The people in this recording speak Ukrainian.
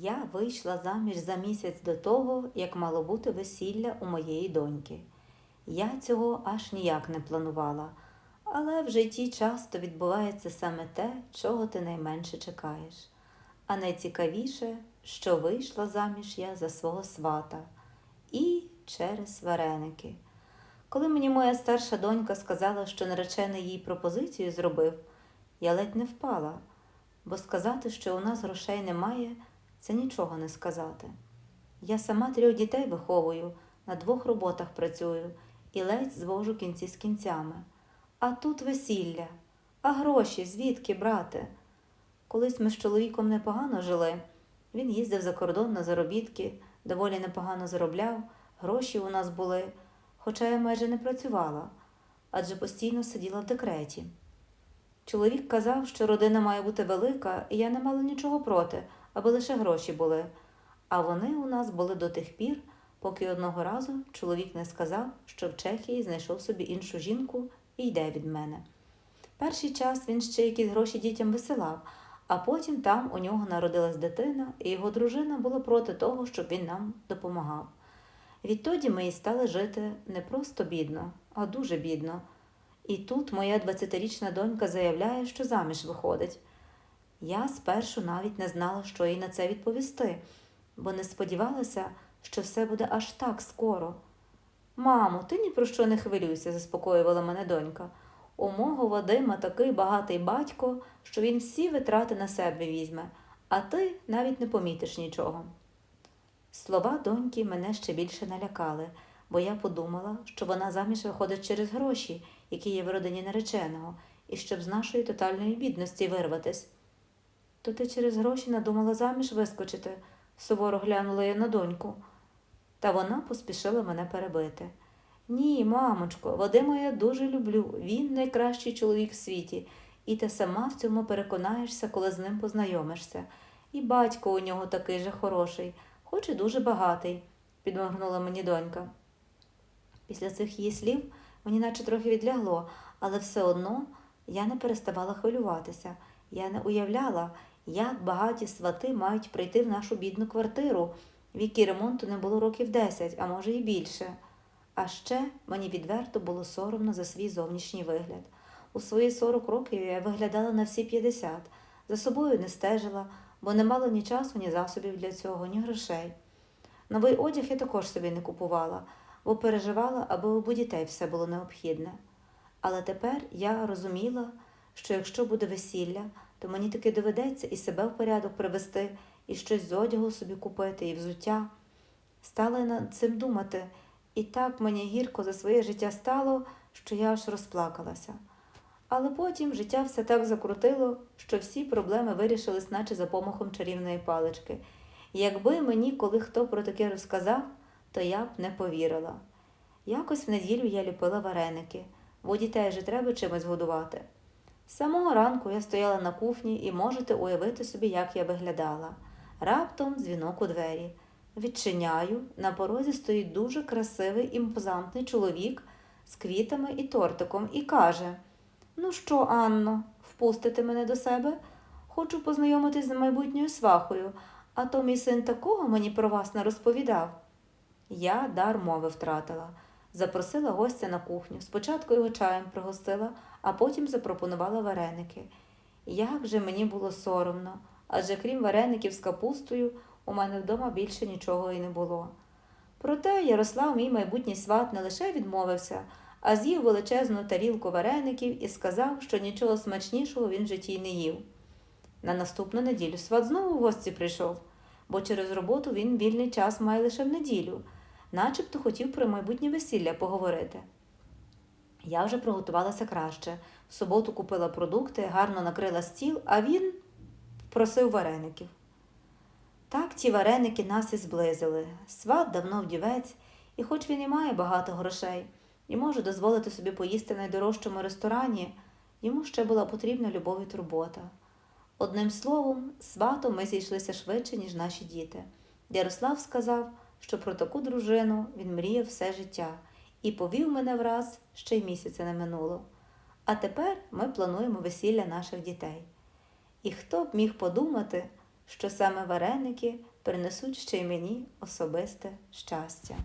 Я вийшла заміж за місяць до того, як мало бути весілля у моєї доньки. Я цього аж ніяк не планувала, але в житті часто відбувається саме те, чого ти найменше чекаєш. А найцікавіше, що вийшла заміж я за свого свата і через вареники. Коли мені моя старша донька сказала, що наречений їй пропозицію зробив, я ледь не впала, бо сказати, що у нас грошей немає, це нічого не сказати. Я сама трьох дітей виховую, на двох роботах працюю і ледь звожу кінці з кінцями. А тут весілля, а гроші звідки брати? Колись ми з чоловіком непогано жили. Він їздив за кордон на заробітки, доволі непогано заробляв, гроші у нас були, хоча я майже не працювала, адже постійно сиділа в декреті. Чоловік казав, що родина має бути велика, і я не мала нічого проти, аби лише гроші були. А вони у нас були до тих пір, поки одного разу чоловік не сказав, що в Чехії знайшов собі іншу жінку і йде від мене. Перший час він ще якісь гроші дітям висилав, а потім там у нього народилась дитина, і його дружина була проти того, щоб він нам допомагав. Відтоді ми і стали жити не просто бідно, а дуже бідно. І тут моя 20-річна донька заявляє, що заміж виходить. Я спершу навіть не знала, що їй на це відповісти, бо не сподівалася, що все буде аж так скоро. Мамо, ти ні про що не хвилюйся, заспокоювала мене донька. У мого Вадима такий багатий батько, що він всі витрати на себе візьме, а ти навіть не помітиш нічого. Слова доньки мене ще більше налякали, бо я подумала, що вона заміж виходить через гроші, які є в родині нареченого, і щоб з нашої тотальної бідності вирватись. То ти через гроші надумала заміж вискочити, суворо глянула я на доньку. Та вона поспішила мене перебити. Ні, мамочко, Вадима я дуже люблю. Він найкращий чоловік в світі, і ти сама в цьому переконаєшся, коли з ним познайомишся. І батько у нього такий же хороший, хоч і дуже багатий, підморгнула мені донька. Після цих її слів мені наче трохи відлягло, але все одно я не переставала хвилюватися. Я не уявляла, як багаті свати мають прийти в нашу бідну квартиру, в якій ремонту не було років 10, а може і більше. А ще мені відверто було соромно за свій зовнішній вигляд. У свої 40 років я виглядала на всі 50, за собою не стежила, бо не мала ні часу, ні засобів для цього, ні грошей. Новий одяг я також собі не купувала, бо переживала, аби у дітей все було необхідне. Але тепер я розуміла, що якщо буде весілля, то мені таки доведеться і себе в порядок привести, і щось з одягу собі купити, і взуття. Стала над цим думати, і так мені гірко за своє життя стало, що я аж розплакалася. Але потім життя все так закрутило, що всі проблеми вирішились, наче за помахом чарівної палички. Якби мені коли хто про таке розказав, то я б не повірила. Якось в неділю я ліпила вареники, бо дітей же треба чимось годувати. З самого ранку я стояла на кухні і можете уявити собі, як я виглядала. Раптом дзвінок у двері. Відчиняю, на порозі стоїть дуже красивий імпозантний чоловік з квітами і тортиком і каже: Ну що, Анно, впустите мене до себе? Хочу познайомитись з майбутньою свахою, а то мій син такого мені про вас не розповідав. Я дар мови втратила. Запросила гостя на кухню. Спочатку його чаєм пригостила, а потім запропонувала вареники. Як же мені було соромно, адже крім вареників з капустою, у мене вдома більше нічого і не було. Проте Ярослав, мій майбутній сват, не лише відмовився, а з'їв величезну тарілку вареників і сказав, що нічого смачнішого він в житті не їв. На наступну неділю сват знову в гості прийшов, бо через роботу він вільний час має лише в неділю, начебто хотів про майбутнє весілля поговорити. Я вже приготувалася краще. В суботу купила продукти, гарно накрила стіл, а він просив вареників. Так ті вареники нас і зблизили. Сват давно вдівець, і хоч він і має багато грошей, і може дозволити собі поїсти в найдорожчому ресторані, йому ще була потрібна любов і турбота. Одним словом, сватом ми зійшлися швидше, ніж наші діти. Ярослав сказав, що про таку дружину він мріяв все життя і повів мене враз, ще й місяця не минуло. А тепер ми плануємо весілля наших дітей. І хто б міг подумати, що саме вареники принесуть ще й мені особисте щастя.